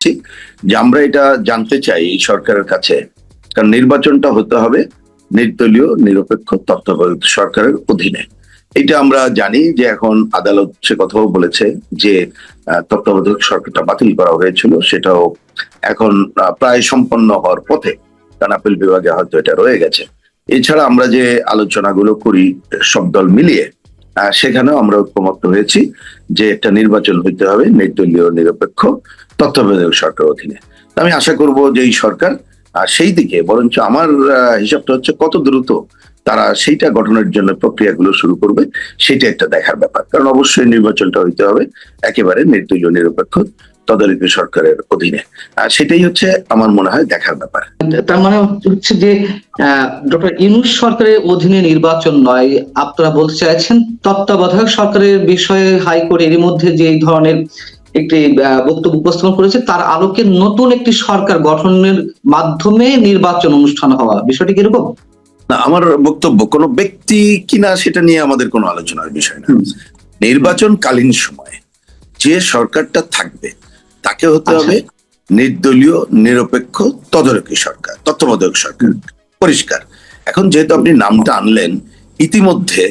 ঠিক? যে আমরা এটা জানতে চাই সরকারের কাছে। কারণ নির্বাচনটা হতে হবে নির্দলীয়, নিরপেক্ষ তত্ত্বাবধায়ক সরকারের অধীনে। এটা আমরা জানি যে এখন আদালত সে কথাও বলেছে যে তত্ত্বাবধায়ক সরকারটা বাতিল করা হয়েছিল, সেটাও এখন প্রায় সম্পন্ন হওয়ার পথে কারণ আপিল বিভাগে হয়তো এটা রয়ে গেছে। এছাড়া আমরা যে আলোচনাগুলো করি, সব দল মিলিয়ে সেখানেও আমরা ঐক্যমত হয়েছি যে একটা নির্বাচন হইতে হবে নির্দলীয় নিরপেক্ষ তত্ত্বাবধায়ক সরকার অধীনে। আমি আশা করব যে এই সরকার সেই দিকে, বরঞ্চ আমার হিসাবটা হচ্ছে কত দ্রুত তারা সেইটা গঠনের জন্য প্রক্রিয়াগুলো শুরু করবে, সেটা একটা দেখার ব্যাপার। কারণ অবশ্যই নির্বাচনটা হইতে হবে একেবারে নির্দলীয়, নিরপেক্ষ তদারকি সরকারের অধীনে। আর সেটাই হচ্ছে আমার মনে হয় দেখার ব্যাপার। তার মানে হচ্ছে যে ডক্টর ইউনুস সরকারের অধীনে নির্বাচন নয়। আপনারা বলতে চাইছেন তত্ত্বাবধায়ক সরকারের বিষয়ে হাইকোর্ট এর মধ্যে যে ধরনের একটি বক্তব্য উপস্থাপন করেছে, তার আলোকে নতুন একটি সরকার গঠনের মাধ্যমে নির্বাচন অনুষ্ঠান হওয়া। বিষয়টি কীরকম? না আমার বক্তব্য কোনো ব্যক্তি কিনা সেটা নিয়ে আমাদের কোনো আলোচনার বিষয় না। নির্বাচনকালীন সময়ে যে সরকারটা থাকবে তাকে হতে আচ্ছা। হবে নির্দলীয় নিরপেক্ষ তদারকি সরকার তত্ত্বাবধায়ক সরকার। পরিষ্কার। এখন যেহেতু আপনি নামটা আনলেন ইতিমধ্যে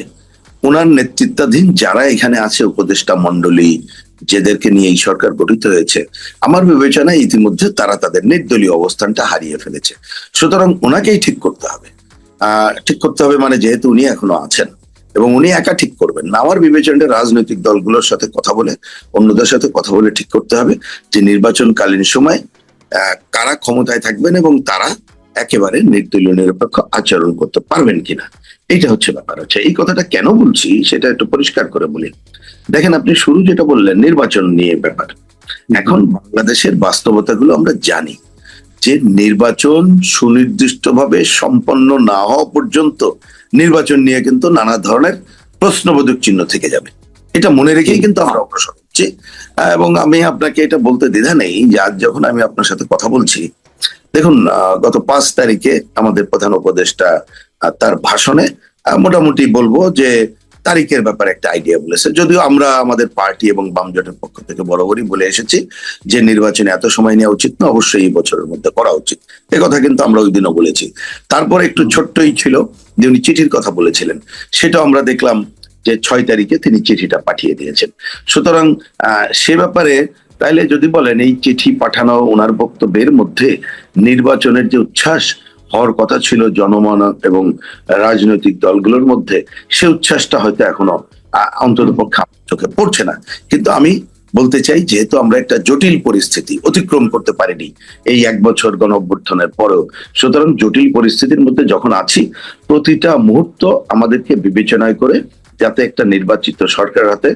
ওনার নেতৃত্বাধীন যারা এখানে আছে উপদেষ্টা মন্ডলী যেদেরকে নিয়ে এই সরকার গঠিত হয়েছে আমার বিবেচনায় ইতিমধ্যে তারা তাদের নির্দলীয় অবস্থানটা হারিয়ে ফেলেছে। সুতরাং ওনাকেই ঠিক করতে হবে। ঠিক করতে হবে মানে যেহেতু উনি এখনও আছেন। এবং উনি একা ঠিক করবেন না। আমার বিবেচনাটা রাজনৈতিক দলগুলোর সাথে কথা বলে অন্যদের সাথে কথা বলে ঠিক করতে হবে যে নির্বাচনকালীন সময় কারা ক্ষমতায় থাকবেন এবং তারা একেবারে নির্দলীয় নিরপেক্ষ আচরণ করতে পারবেন কিনা। এইটা হচ্ছে ব্যাপার। হচ্ছে এই কথাটা কেন বলছি সেটা একটু পরিষ্কার করে বলি। দেখেন আপনি শুরু যেটা বললেন নির্বাচন নিয়ে ব্যাপার। এখন বাংলাদেশের বাস্তবতাগুলো আমরা জানি। যে নির্বাচন সুনির্দিষ্টভাবে সম্পন্ন না হওয়া পর্যন্ত নির্বাচন নিয়ে কিন্তু নানা ধরনের প্রশ্নবোধক চিহ্ন থেকে যাবে। এটা মনে রেখেই কিন্তু আমরা অগ্রসর হচ্ছি। এবং আমি আপনাকে এটা বলতে দ্বিধা নেই যে আজ যখন আমি আপনার সাথে কথা বলছি, দেখুন গত পাঁচ তারিখে আমাদের প্রধান উপদেষ্টা তার ভাষণে মোটামুটি বলব যে তারিখের ব্যাপারে একটা আইডিয়া বলেছে। যদিও আমরা আমাদের পার্টি এবং বাম জোটের পক্ষ থেকে বরাবরই বলে এসেছি যে নির্বাচনে এত সময় নেওয়া উচিত না, অবশ্যই এই বছরের মধ্যে করা উচিত। এ কথা কিন্তু আমরা ওই দিনও বলেছি। তারপর একটু ছোট্টই ছিল, যে উনি চিঠির কথা বলেছিলেন। সেটা আমরা দেখলাম যে ছয় তারিখে তিনি চিঠিটা পাঠিয়ে দিয়েছেন। সুতরাং সে ব্যাপারে তাইলে যদি বলেন, এই চিঠি পাঠানো ওনার বক্তব্যের মধ্যে নির্বাচনের যে উচ্ছ্বাস হওয়ার কথা ছিল জনমন এবং রাজনৈতিক দলগুলোর মধ্যে, সে উচ্ছ্বাসটা হয়তো এখনও অন্তত পক্ষে চোখে পড়ছে না। কিন্তু আমি বলতে চাই, যেহেতু আমরা একটা জটিল পরিস্থিতি অতিক্রম করতে পারিনি এই এক বছর গণ অভ্যুত্থানের পরেও, সুতরাং জটিল পরিস্থিতির মধ্যে যখন আছি, প্রতিটা মুহূর্ত আমাদেরকে বিবেচনায় করে যাতে একটা নির্বাচিত সরকার হাতে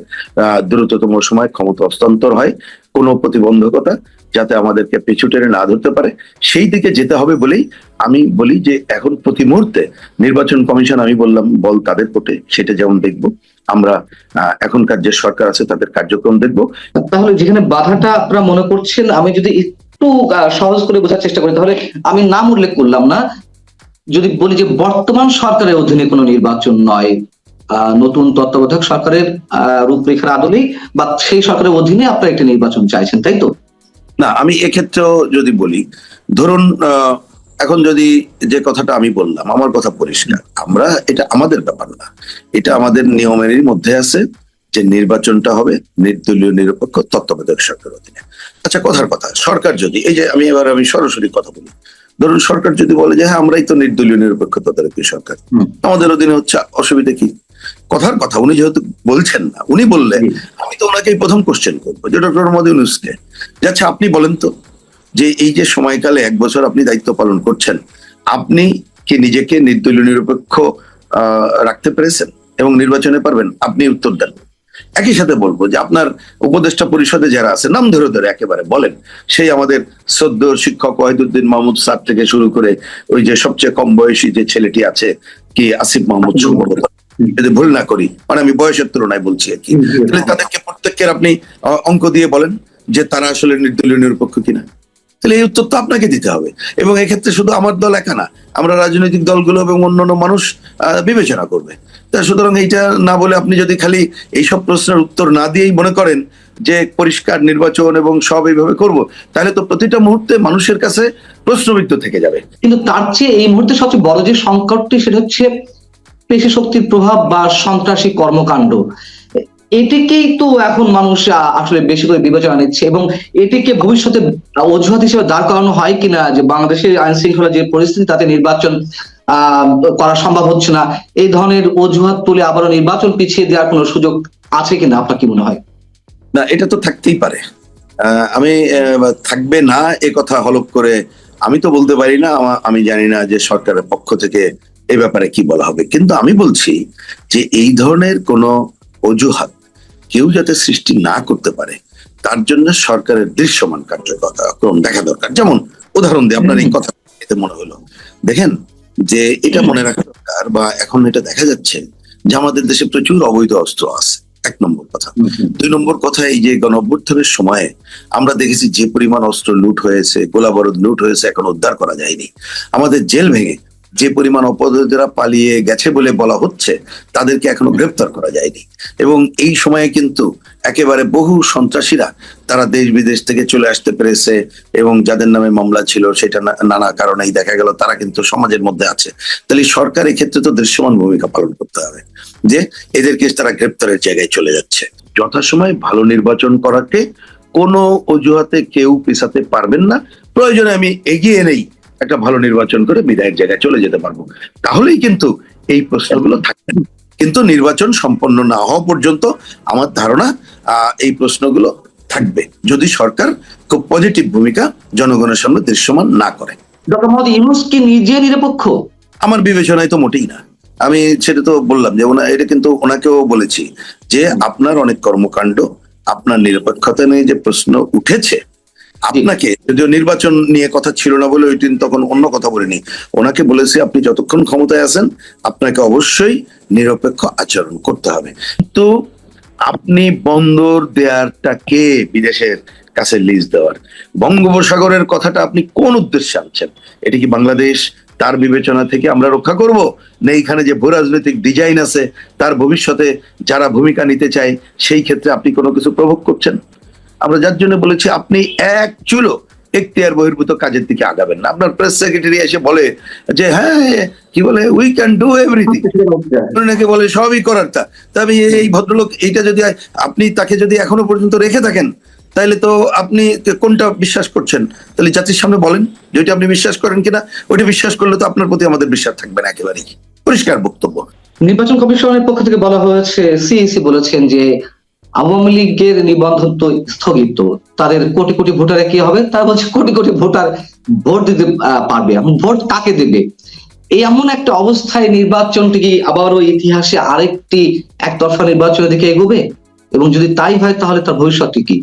দ্রুততম সময় ক্ষমতা হস্তান্তর হয় কোনো প্রতিবন্ধকতা যাতে আমাদেরকে পিছু টেনে না ধরতে পারে, সেই দিকে যেতে হবে বলেই আমি বলি যে এখন প্রতি মুহূর্তে নির্বাচন কমিশন, আমি বললাম, বল তাদের কোটে সেটা যেমন দেখব, আমরা এখনকার যে সরকার আছে তাদের কার্যক্রম দেখব। তাহলে যেখানে বাধাটা আপনারা মনে করছেন, আমি যদি একটু সহজ করে বোঝার চেষ্টা করি, তাহলে আমি নাম উল্লেখ করলাম না। যদি বলি যে বর্তমান সরকারের অধীনে কোনো নির্বাচন নয় নতুন তত্ত্বাবধায়ক সরকারের আহ, রূপরেখার আদলেই বা সেই সরকারের অধীনে আপনারা একটি নির্বাচন চাইছেন তাই তো? না আমি এক্ষেত্রেও যদি বলি ধরুন এখন যদি যে কথাটা আমি বললাম আমার কথা পরিষ্কার। আমরা এটা আমাদের ব্যাপার না। এটা আমাদের নিয়মেরই মধ্যে আছে যে নির্বাচনটা হবে নির্দলীয় নিরপেক্ষ তত্ত্বাবধায়ক সরকার অধীনে। আচ্ছা কথার কথা সরকার যদি এই যে আমি এবার আমি সরাসরি কথা বলি। ধরুন সরকার যদি বলে যে হ্যাঁ আমরাই তো নির্দলীয় নিরপেক্ষ তদারকি সরকার। আমাদের অধীনে হচ্ছে অসুবিধা কি? কথার কথা উনি যেহেতু বলছেন না উনি বললে জি। আমি তো ওনাকেই প্রথম কোশ্চেন করব যে ডক্টর মোহাম্মদ ইউনুসকে। যে আচ্ছা আপনি বলেন তো যে এই যে সময়কালে এক বছর আপনি দায়িত্ব পালন করছেন আপনি কি নিজেকে নির্দলীয় নিরপেক্ষ রাখতে পেরেছেন এবং নির্বাচনে পারবেন? আপনি উত্তর দেন। একই সাথে বলব যে আপনার উপদেষ্টা পরিষদে যারা আছে নাম ধরে ধরে একেবারে বলেন সেই আমাদের সদ্য শিক্ষক ওয়াহিদুদ্দিন মাহমুদ স্যার থেকে শুরু করে ওই যে সবচেয়ে কম বয়সী যে ছেলেটি আছে কি আসিফ মাহমুদ সম্ভবত। যদি ভুল না করি মানে আমি বয়সের তুলনায় বলছি আর কি। তাহলে তাদেরকে প্রত্যেকের আপনি অঙ্ক দিয়ে বলেন যে তারা আসলে নির্দলীয় নিরপেক্ষ কিনা। তাহলে এই উত্তর তো আপনাকে দিতে হবে। এবং এক্ষেত্রে শুধু আমার দল একা না আমরা রাজনৈতিক দলগুলো এবং অন্যান্য মানুষ বিবেচনা করবে। তা সুতরাং এইটা না বলে আপনি যদি খালি এইসব প্রশ্নের উত্তর না দিয়েই মনে করেন যে পরিষ্কার নির্বাচন এবং সব এইভাবে করব তাহলে তো প্রতিটা মুহূর্তে মানুষের কাছে প্রশ্নবিদ্ধ থেকে যাবে। কিন্তু তার চেয়ে এই মুহূর্তে সবচেয়ে বড় যে সংকটটি সেটা হচ্ছে পেশি শক্তির প্রভাব বা সন্ত্রাসী কর্মকাণ্ড, এটিকেই তো এখন মানুষ আসলে বেশি করে বিবেচনা নিচ্ছে এবং এটিকে ভবিষ্যতে অজুহাত হিসেবে দাঁড় করানো হয় কিনা, যে বাংলাদেশের আইন শৃঙ্খলা যে পরিস্থিতি তাতে নির্বাচন করা সম্ভব হচ্ছে না, এই ধরনের অজুহাত তুলে আবারও নির্বাচন পিছিয়ে দেওয়ার কোনো সুযোগ আছে কিনা, আপনার কি মনে হয়? না, এটা তো থাকতেই পারে। আমি থাকবে না, এ কথা হলপ করে আমি তো বলতে পারি না আমি জানি না যে সরকারের পক্ষ থেকে এ ব্যাপারে কি বলা হবে? কিন্তু আমি বলছি যে এই ধরনের কোনো অজুহাত কেউ যাতে সৃষ্টি না করতে পারে তার জন্য সরকারের দৃশ্যমান কার্যক্রম দেখা দরকার। যেমন উদাহরণ দিয়ে আপনার এই কথা মনে হলো। দেখেন যে এটা মনে রাখা দরকার বা এখন এটা দেখা যাচ্ছে যে আমাদের দেশে প্রচুর অবৈধ অস্ত্র আছে। এক নম্বর কথা। দুই নম্বর কথা এই যে গণ অভ্যুত্থানের সময়ে আমরা দেখেছি যে পরিমাণ অস্ত্র লুট হয়েছে গোলাবারুদ লুট হয়েছে এখন উদ্ধার করা যায়নি। আমাদের জেল ভেঙে যে পরিমাণ অপরাধীরা পালিয়ে গেছে বলে বলা হচ্ছে, তাদেরকে এখনও গ্রেপ্তার করা যায়নি। এবং এই সময়ে কিন্তু একেবারে বহু সন্ত্রাসীরা তারা দেশ বিদেশ থেকে চলে আসতে পেরেছে এবং যাদের নামে মামলা ছিল সেটা নানা কারণেই দেখা গেল তারা কিন্তু সমাজের মধ্যে আছে। তাহলে সরকার ক্ষেত্রে তো দৃশ্যমান ভূমিকা পালন করতে হবে, যে এদেরকে তারা গ্রেপ্তারের জায়গায় চলে যাচ্ছে। যথাসময়ে ভালো নির্বাচন করাকে কোনো অজুহাতে কেউ পিছাতে পারবেন না। প্রয়োজনে আমি এগিয়ে নেই একটা ভালো নির্বাচন করে বিদায়ের জায়গায় চলে যেতে পারব। তাহলেই কিন্তু এই প্রশ্নগুলো থাকবে। কিন্তু নির্বাচন সম্পন্ন না হওয়া পর্যন্ত আমার ধারণা এই প্রশ্নগুলো থাকবে। যদি সরকার খুব পজিটিভ ভূমিকা জনগণের সামনে দৃশ্যমান না করে। ডক্টর মোহাম্মদ ইউনুস কি নিজে নিরপেক্ষ? আমার বিবেচনায় তো মোটেই না। আমি সেটা তো বললাম যে ওনা এটা কিন্তু ওনাকেও বলেছি যে আপনার অনেক কর্মকাণ্ড আপনার নিরপেক্ষতা নিয়ে যে প্রশ্ন উঠেছে আপনাকে, যদিও নির্বাচন নিয়ে কথা ছিল না বলে ওই দিন তখন অন্য কথা বলিনি, ওনাকে বলেছি আপনি যতক্ষণ ক্ষমতায় আছেন, আপনাকে অবশ্যই নিরপেক্ষ আচরণ করতে হবে। তো আপনি বন্দর দেয়ারটাকে বিদেশের কাছে লিজ দেওয়ার। বঙ্গোপসাগরের কথাটা আপনি কোন উদ্দেশ্যে আনছেন? এটি কি বাংলাদেশ? তার বিবেচনা থেকে আমরা রক্ষা করব? না এইখানে যে ভূ রাজনৈতিক ডিজাইন আছে, তার ভবিষ্যতে যারা ভূমিকা নিতে চায়, সেই ক্ষেত্রে আপনি কোনো কিছু প্রভোগ করছেন? আমরা যার জন্য বলেছি আপনি এক চুলো এখতিয়ার বহির্ভূত কাজের দিকে আগাবেন না। আপনার প্রেস সেক্রেটারি এসে বলে যে হ্যাঁ কি বলে? উই ক্যান ডু এভরিথিং নাকি বলে সবই করার তা। তবে এই ভদ্রলোক এইটা যদি আপনি তাকে যদি এখনও পর্যন্ত রেখে থাকেন তাহলে তো আপনি কোনটা বিশ্বাস করছেন? তাহলে জাতির সামনে বলেন যে ওইটা আপনি বিশ্বাস করেন কিনা? ওইটা বিশ্বাস করলে তো আপনার প্রতি আমাদের বিশ্বাস থাকবে না একেবারেই। পরিষ্কার বক্তব্য। নির্বাচন কমিশনের পক্ষ থেকে বলা হয়েছে সিইসি বলেছেন যে আওয়ামী লীগের নিবন্ধন তো স্থগিত। তাদের কোটি কোটি ভোটারে কি হবে? তারা বলছে কোটি কোটি ভোটার ভোট দিতে পারবে। ভোট কাকে দেবে? এই এমন একটা অবস্থায় নির্বাচনটি কি আবারও ইতিহাসে আরেকটি একতরফা নির্বাচনের দিকে এগোবে? এবং যদি তাই হয়, তাহলে তার ভবিষ্যৎটি কি?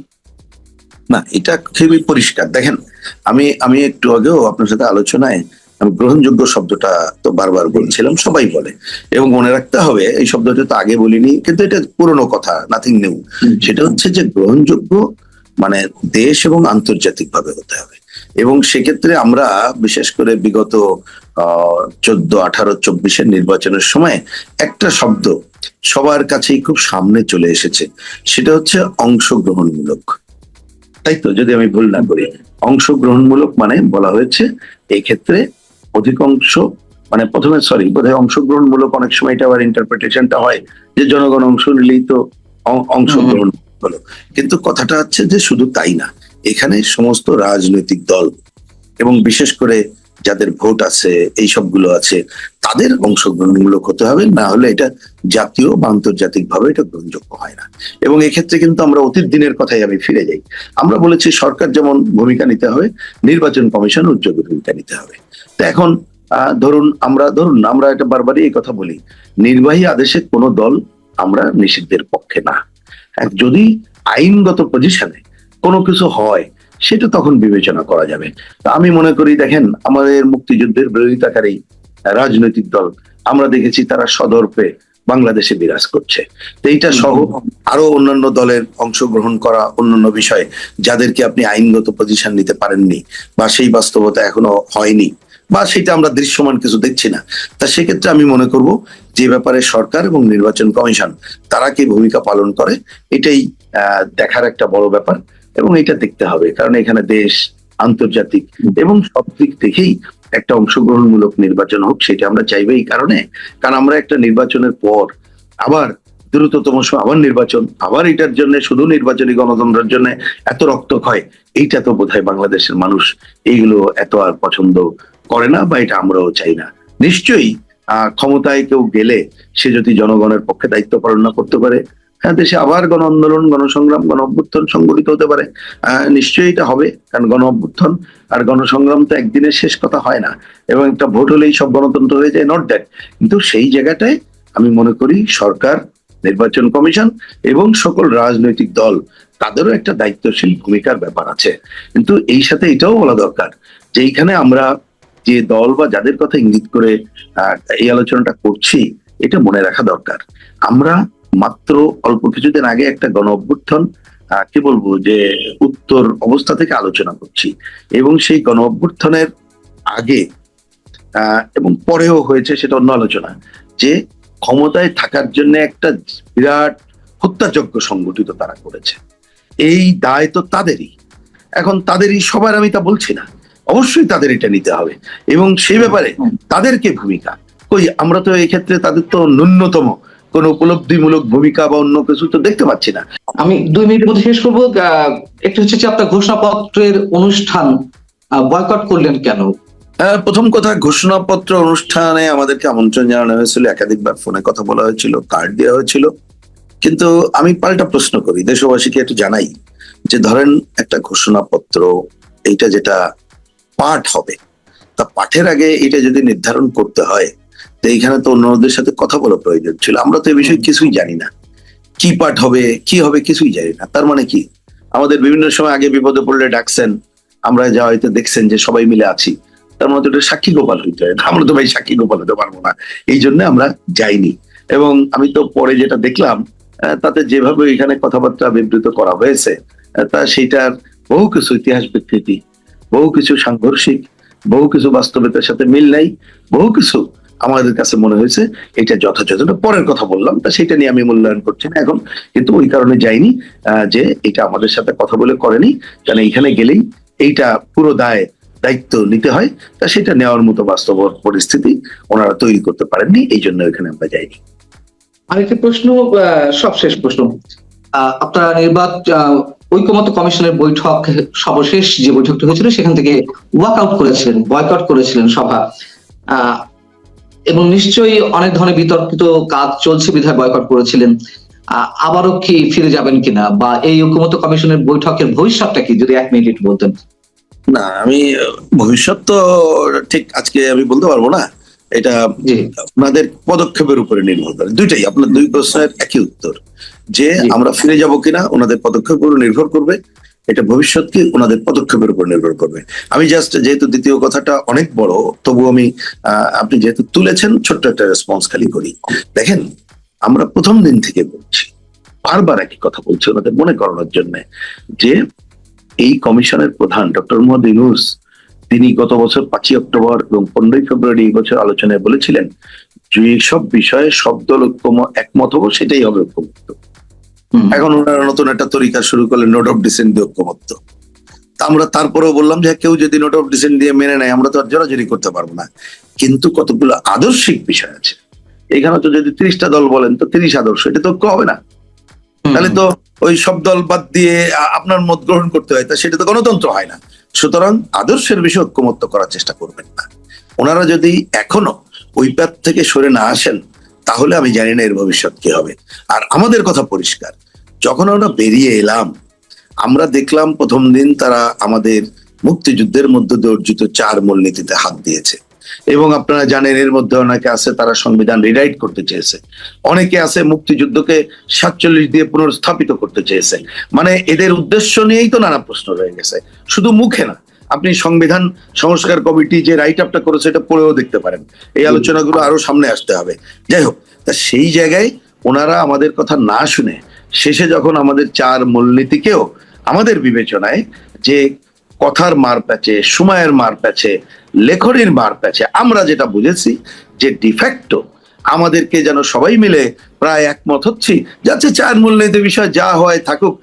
না, এটা খুবই পরিষ্কার। দেখেন, আমি আমি একটু আগেও আপনার সাথে আলোচনায় আমি গ্রহণযোগ্য শব্দটা তো বারবার বলছিলাম সবাই বলে। এবং মনে রাখতে হবে এই শব্দটা তো আগে বলিনি কিন্তু এটা পুরনো কথা নাথিং নিউ সেটা হচ্ছে যে গ্রহণযোগ্য মানে দেশ এবং আন্তর্জাতিক ভাবে হতে হবে। এবং সেক্ষেত্রে আমরা বিশেষ করে বিগত চোদ্দ আঠারো চব্বিশের নির্বাচনের সময় একটা শব্দ সবার কাছেই খুব সামনে চলে এসেছে। সেটা হচ্ছে অংশগ্রহণমূলক। তাই তো? যদি আমি ভুল না করি। অংশগ্রহণমূলক মানে বলা হয়েছে এই ক্ষেত্রে অধিকাংশ মানে প্রথমে সরি বোধহয় অংশগ্রহণমূলক অনেক সময় এটা আবার ইন্টারপ্রিটেশনটা হয় যে জনগণ অংশ নিলেই তো অংশগ্রহণ হলো। কিন্তু কথাটা হচ্ছে যে শুধু তাই না এখানে সমস্ত রাজনৈতিক দল এবং বিশেষ করে যাদের ভোট আছে এই সবগুলো আছে তাদের অংশগ্রহণমূলক হতে হবে না হলে এটা জাতীয় বা আন্তর্জাতিক ভাবে এটা গ্রহণযোগ্য হয় না। এবং এক্ষেত্রে কিন্তু আমরা অতীত দিনের কথাই আমি ফিরে যাই। আমরা বলেছি সরকার যেমন ভূমিকা নিতে হবে নির্বাচন কমিশন উদ্যোগ ভূমিকা নিতে হবে। তো এখন ধরুন আমরা ধরুন আমরা এটা বারবারই এই কথা বলি, নির্বাহী আদেশে কোনো দল আমরা নিষিদ্ধের পক্ষে না। যদি আইনগত পজিশনে কোনো কিছু হয়, সেটা তখন বিবেচনা করা যাবে। তা আমি মনে করি, দেখেন, আমাদের মুক্তিযুদ্ধের বিরোধিতাকারী রাজনৈতিক দল, আমরা দেখেছি তারা সদর্পে বাংলাদেশে বিরাজ করছে। তো এইটা সহ আরও অন্যান্য দলের অংশগ্রহণ করা অন্যান্য বিষয়ে, যাদেরকে আপনি আইনগত পজিশন নিতে পারেননি বা সেই বাস্তবতা এখনও হয়নি। বা সেটা আমরা দৃশ্যমান কিছু দেখছি না। তা সেক্ষেত্রে আমি মনে করব যে ব্যাপারে সরকার এবং নির্বাচন কমিশন, তারা কি ভূমিকা পালন করে, এটাই দেখার একটা বড় ব্যাপার এবং এটা দেখতে হবে। কারণ এখানে দেশ, আন্তর্জাতিক এবং সব দিক থেকেই একটা অংশগ্রহণমূলক নির্বাচন হোক, সেটা আমরা চাইবে এই কারণে। কারণ আমরা একটা নির্বাচনের পর আবার দ্রুততম আবার নির্বাচন, আবার এটার জন্য শুধু নির্বাচনী গণতন্ত্রের জন্য এত রক্তক্ষয়, এইটা তো বোধহয় বাংলাদেশের মানুষ এইগুলো এত আর পছন্দ করে না বা এটা আমরাও চাই না। নিশ্চয়ই ক্ষমতায় কেউ গেলে সে যদি জনগণের পক্ষে দায়িত্ব পালন না করতে পারে হ্যাঁ দেশে আবার গণ আন্দোলন গণসংগ্রাম গণ অভ্যুত্থান সংগঠিত হতে পারে। নিশ্চয়ই এটা হবে, কারণ গণ অভ্যুত্থান আর গণসংগ্রাম তো একদিনের শেষ কথা হয় না এবং একটা ভোট হলেই সব গণতন্ত্র হয়ে যায়, নট দ্যাট। কিন্তু সেই জায়গাটায় আমি মনে করি সরকার নির্বাচন কমিশন এবং সকল রাজনৈতিক দল, তাদেরও একটা দায়িত্বশীল ভূমিকার ব্যাপার আছে। কিন্তু এই সাথে এটাও বলা দরকার যে এইখানে আমরা যে দল বা যাদের কথা ইঙ্গিত করে এই আলোচনাটা করছি, এটা মনে রাখা দরকার। আমরা মাত্র অল্প কিছুদিন আগে একটা গণ অভ্যুত্থান কি বলব যে উত্তর অবস্থা থেকে আলোচনা করছি এবং সেই গণ অভ্যুত্থানের আগে এবং পরেও হয়েছে সেটা অন্য আলোচনা যে ক্ষমতায় থাকার জন্য একটা বিরাট হত্যাযজ্ঞ সংগঠিত তারা করেছে। এই দায় তো তাদেরই। এখন তাদেরই সবার, আমি তা বলছি না। অবশ্যই তাদের এটা নিতে হবে। এবং সেই ব্যাপারে তাদেরকে ভূমিকা, কই আমরা তো এই ক্ষেত্রে তাদের তো ন্যূনতম কোন উপলব্ধিমূলক ভূমিকা বা অন্য কিছু তো দেখতে পাচ্ছি না। আমি দুই মিনিট মধ্যে শেষ করব। একটু হচ্ছে যে আপনার ঘোষণাপত্রের অনুষ্ঠান বয়কট করলেন কেন? প্রথম কথা ঘোষণাপত্র অনুষ্ঠানে আমাদেরকে আমন্ত্রণ জানানো হয়েছিল একাধিকবার ফোনে কথা বলা হয়েছিল কার্ড দেওয়া হয়েছিল। কিন্তু আমি পাল্টা প্রশ্ন করি দেশবাসীকে একটু জানাই যে ধরেন একটা ঘোষণাপত্র এইটা যেটা পাঠ হবে তা পাঠের আগে এটা যদি নির্ধারণ করতে হয় তো এইখানে তো অন্যদের সাথে কথা বলা প্রয়োজন ছিল। আমরা তো এই বিষয়ে কিছুই জানি না। কি পাঠ হবে কি হবে কিছুই জানি না। তার মানে কি? আমাদের বিভিন্ন সময় আগে বিপদে পড়লে ডাকছেন আমরা যা হয়তো দেখছেন যে সবাই মিলে আছি। তার মধ্যে ওটা সাক্ষী গোপাল হইতে হয়। আমরা তো ভাই সাক্ষী গোপাল হতে পারব না। এই জন্য আমরা যাইনি। এবং আমি তো পরে যেটা দেখলাম তাতে যেভাবে এখানে কথাবার্তা বিবৃত করা হয়েছে তা সেইটার বহু কিছু ইতিহাস বিকৃতি, বহু কিছু সাংঘর্ষিক, বহু কিছু বাস্তবতার সাথে মিল নাই, বহু কিছু আমাদের কাছে মনে হয়েছে, এটা যথাযথ। পরের কথা বললাম, তা সেটা নিয়ে আমি মূল্যায়ন করছি না এখন, কিন্তু ওই কারণে যাইনি যে এটা আমাদের সাথে কথা বলে করেনি। কারণ এইখানে গেলেই এইটা পুরো দায় দায়িত্ব নিতে হয়, তা সেটা নেওয়ার মতো বাস্তব পরিস্থিতি ওনারা তৈরি করতে পারেননি, এই জন্য এখানে আমরা যাইনি। আরেকটি প্রশ্ন সবশেষ প্রশ্ন। আপনারা নির্বাচন ঐক্যমত কমিশনের বৈঠক সর্বশেষ যে বৈঠকটি হয়েছিল, সেখান থেকে ওয়াক আউট করেছিলেন, বয়কট করেছিলেন সভা। এবং নিশ্চয়ই অনেক ধরনের বিতর্কিত কাজ চলছে বিধায় বয়কট করেছিলেন। আবারও কি ফিরে যাবেন কিনা? বা এই ঐক্যমত কমিশনের বৈঠকের ভবিষ্যৎটা কি? যদি এক মিনিট বলতেন। না আমি ভবিষ্যৎ তো ঠিক আজকে আমি বলতে পারব না। এটা আপনাদের পদক্ষেপের উপরে নির্ভর করে। দুইটাই আপনার দুই প্রশ্নের একই উত্তর। যে আমরা ফিরে যাব কিনা ওনাদের পদক্ষেপের উপর নির্ভর করবে। এটা ভবিষ্যৎ কি ওনাদের পদক্ষেপের উপর নির্ভর করবে। আমি জাস্ট যেহেতু দ্বিতীয় কথাটা অনেক বড় তবু আমি আহ, আপনি যেহেতু তুলেছেন ছোট্ট একটা রেসপন্স খালি করি। দেখেন আমরা প্রথম দিন থেকে বলছি বারবার একই কথা বলছি ওনাদের মনে করানোর জন্য যে এই কমিশনের প্রধান ডক্টর মোহাম্মদ ইউনুস তিনি গত বছর পাঁচই অক্টোবর এবং পনেরোই ফেব্রুয়ারি এই বছর আলোচনায় বলেছিলেন যে সব বিষয়ে সব দল ঐক্যম একমত হব সেটাই হবে ঐক্যমত্য। এখন ওনারা নতুন একটা তরিকা শুরু করলেন নোট অফ ডিসেন্ট দিয়ে ঐক্যমত্য। তা আমরা তারপরেও বললাম যে কেউ যদি নোট অফ ডিসেন্ট দিয়ে মেনে নেয় আমরা তো আর জোরাজুরি করতে পারব না। কিন্তু কতগুলো আদর্শিক বিষয় আছে। এখানে তো যদি তিরিশটা দল বলেন তো তিরিশ আদর্শ এটা তো ঐক্য হবে না। তাহলে তো ওই সব দল বাদ দিয়ে আপনার মত গ্রহণ করতে হয়, তা সেটা তো গণতন্ত্র হয় না। সুতরাং আদর্শের বিষয়ে ঐক্যমত্য করার চেষ্টা করবেন না। ওনারা যদি এখনও ওই পথ থেকে সরে না আসেন, তাহলে আমি জানি না এর ভবিষ্যৎ কি হবে। আর আমাদের কথা পরিষ্কার, যখন আমরা বেরিয়ে এলাম, আমরা দেখলাম প্রথম দিন তারা আমাদের মুক্তিযুদ্ধের মধ্য দিয়ে অর্জিত চার মূলনীতিতে হাত দিয়েছে। এবং আপনারা জানেন এর মধ্যে অনেকে আছে, তারা সংবিধান রিরাইট করতে চেয়েছে। অনেকে আছে মুক্তিযুদ্ধকে সাতচল্লিশ দিয়ে পুনর্স্থাপিত করতে চেয়েছে। মানে এদের উদ্দেশ্য নিয়েই তো নানা প্রশ্ন রয়ে গেছে। শুধু মুখে না, আপনি সংবিধান সংস্কার কমিটি যে রাইট আপটা করেছে, এটা পড়েও দেখতে পারেন। এই আলোচনাগুলো আরও সামনে আসতে হবে। যাই হোক, তা সেই জায়গায় ওনারা আমাদের কথা না শুনে, শেষে যখন আমাদের চার মূলনীতিকেও আমাদের বিবেচনায় যে কথার মার প্যাচে, সময়ের মার প্যাচে লেখনের মার কাছে আমরা যেটা বুঝেছি যে ডিফ্যাক্টো আমাদেরকে যেন সবাই মিলে প্রায় একমত হচ্ছি। যাচ্ছে চায়ের মূলনীতি বিষয় যা হয় থাকুক